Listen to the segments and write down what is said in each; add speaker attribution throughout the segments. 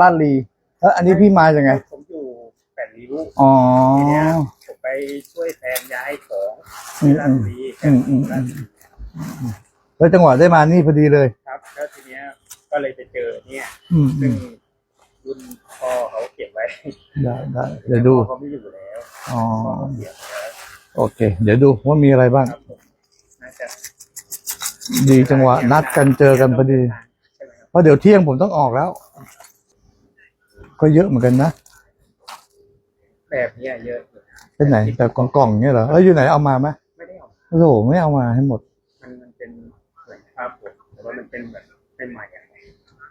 Speaker 1: ลาดลีแล้วอันนี้พี่มาจากไง
Speaker 2: ผมอยู่แปดริ้ว
Speaker 1: อ๋อ
Speaker 2: ทีเนี้ยผมไปช่วยแฟนย้ายของ
Speaker 1: อื
Speaker 2: ที่
Speaker 1: ม
Speaker 2: ลาด
Speaker 1: อืม
Speaker 2: บุรี
Speaker 1: อืมอืมอืม แล้วจังหวะได้มานี่พอดีเลย
Speaker 2: ครับแล้วทีเนี้ยก็เลยไปเจอเนี่ย
Speaker 1: อืมอื
Speaker 2: ซึ่ง
Speaker 1: ม
Speaker 2: รุ่นพ่อเขาเก็บไว้
Speaker 1: ได้ได้เดี๋ยวดู
Speaker 2: พ่อเขาไม่อยู่แล้ว
Speaker 1: อ๋อ
Speaker 2: พ่อเขาเสียไปแล้ว
Speaker 1: โอเค เดี๋ยวดูว่ามีอะไรบ้าง
Speaker 2: ครับผมน่าจะ
Speaker 1: ดีจังหวะนัดกันเจอกันพอดี
Speaker 2: ใช่ไหมครับ
Speaker 1: เพราะเดี๋ยวเที่ยงผมต้องออกแล้ว ก็เยอะเหมือนกันนะ
Speaker 2: แบบเนี้ยเยอะอยู่
Speaker 1: เป็นไหน แต่กล่องๆเนี่ยเหรอเอ้ยอยู่ไหนเอามาไหม
Speaker 2: ไม่ได้ออก
Speaker 1: โอ้โหไม่เอามาให้หมด
Speaker 2: มันมันเป็นเหมือนภาพผมแต่ว่ามันเป็นแบบเป็นใหม่อะ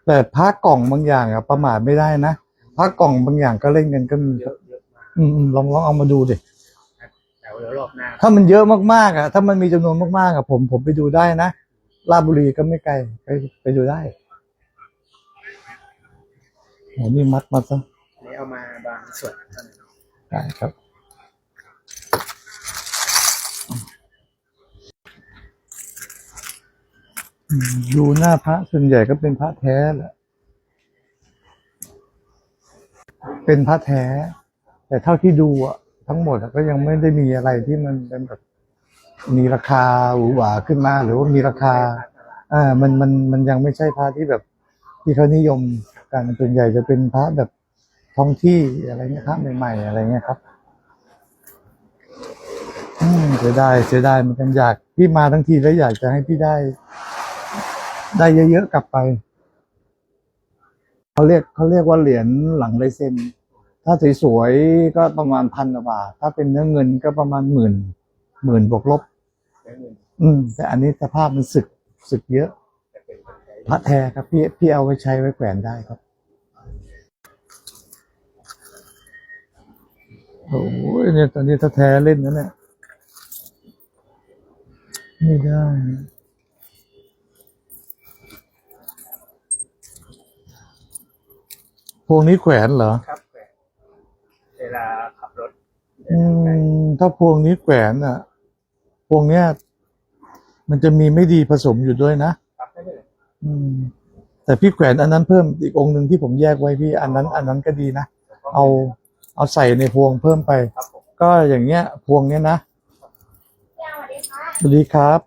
Speaker 1: แต่พระกล่องบางอย่างอะประมาทไม่ได้นะพระกล่องบางอย่างก็เล่นกันก็มี
Speaker 2: เยอะเยอะมาก
Speaker 1: อืมอืมลองลองเอามาดูดิ
Speaker 2: แต่เดี๋ยวรอบหน้า
Speaker 1: ถ้ามันเยอะมากๆอะถ้ามันมีจำนวนมากๆอะผมผมไปดูได้นะลาดบุรีก็ไม่ไกลไปไปดูได้ โหนี่มัดมาซะ
Speaker 2: อันนี้เอามาบางส่วนเท่านั้น
Speaker 1: ได้ครับอืมดูหน้าพระส่วนใหญ่ก็เป็นพระแท้แหละ เป็นพระแท้ แต่เท่าที่ดูอะทั้งหมดอะก็ยังไม่ได้มีอะไรที่มันเป็นแบบมีราคาหวือหวาขึ้นมา หรือว่ามีราคา อ่า มันมันมันยังไม่ใช่พระที่แบบที่เขานิยม กันส่วนใหญ่จะเป็นพระแบบท้องที่อะไรเงี้ยพระใหม่ๆอะไรเงี้ยครับอืมเสียดายเสียดายเหมันกันอยากพี่มาทั้งทีแล้วอยากจะให้พี่ได้ ได้เยอะๆกลับไปเขาเรียกเขาเรียกว่าเหรียญหลังลายเซ็นถ้าสวยๆก็ประมาณพันกว่าบาทถ้าเป็นเนื้อเงินก็ประมาณหมื่นหมื่นบวกลบ
Speaker 2: ใช้เงิน
Speaker 1: อืม แต่อันนี้สภาพมันสึกสึกเยอะ
Speaker 2: จะเป็นคนใช้
Speaker 1: พระแท้ครับพี่พี่เอาไว้ใช้ไว้แขวนได้ครับ โอ้ยเนี่ยตอนนี้ถ้าแท้เล่นนะเนี่ยไม่ได้ พวงนี้แขวนเหรอ
Speaker 2: ครับแขวนเวลาขับรถ
Speaker 1: อืม ถ้าพวงนี้แขวนอะ พวงเนี้ย มันจะมีไม่ดีผสมอยู่ด้วยนะ
Speaker 2: ขับได้เลย
Speaker 1: อืม แต่พี่แขวนอันนั้นเพิ่มอีกองค์หนึ่งที่ผมแยกไว้พี่ อันนั้น อันนั้นก็ดีนะ เอา เอาใส่ในพวงเพิ่มไป
Speaker 2: ครับผม
Speaker 1: ก็อย่างเงี้ย พวงเนี้ยนะสวัสดีครับ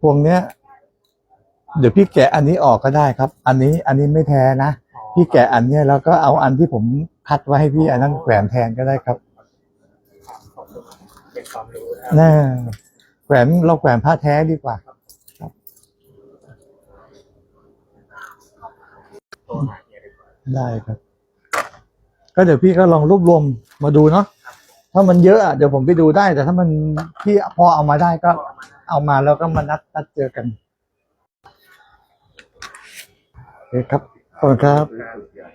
Speaker 1: พวงเนี้ย เดี๋ยวพี่แกะอันนี้ออกก็ได้ครับ อันนี้อันนี้ไม่แท้นะพี่แกะอันเนี้ยแล้วก็เอาอันที่ผมคัดไว้ให้พี่อันนั้นแขวนแทนก็ได้ครับ
Speaker 2: ขอบคุณเป็นความรู้นะ
Speaker 1: น่าแขวนเราแขวนผ้าแท้ดีกว่า
Speaker 2: ตัวหาเนี่ยดีกว่า
Speaker 1: ได้ครับ ก็เดี๋ยวพี่ก็ลองรวบรวมมาดูเนาะถ้ามันเยอะอะเดี๋ยวผมไปดูได้ แต่ถ้ามันพี่พอเอามาได้ก็เอามาแล้วก็มานัดนัดเจอกันโอเคครับขอบคุณครับ
Speaker 2: ครับ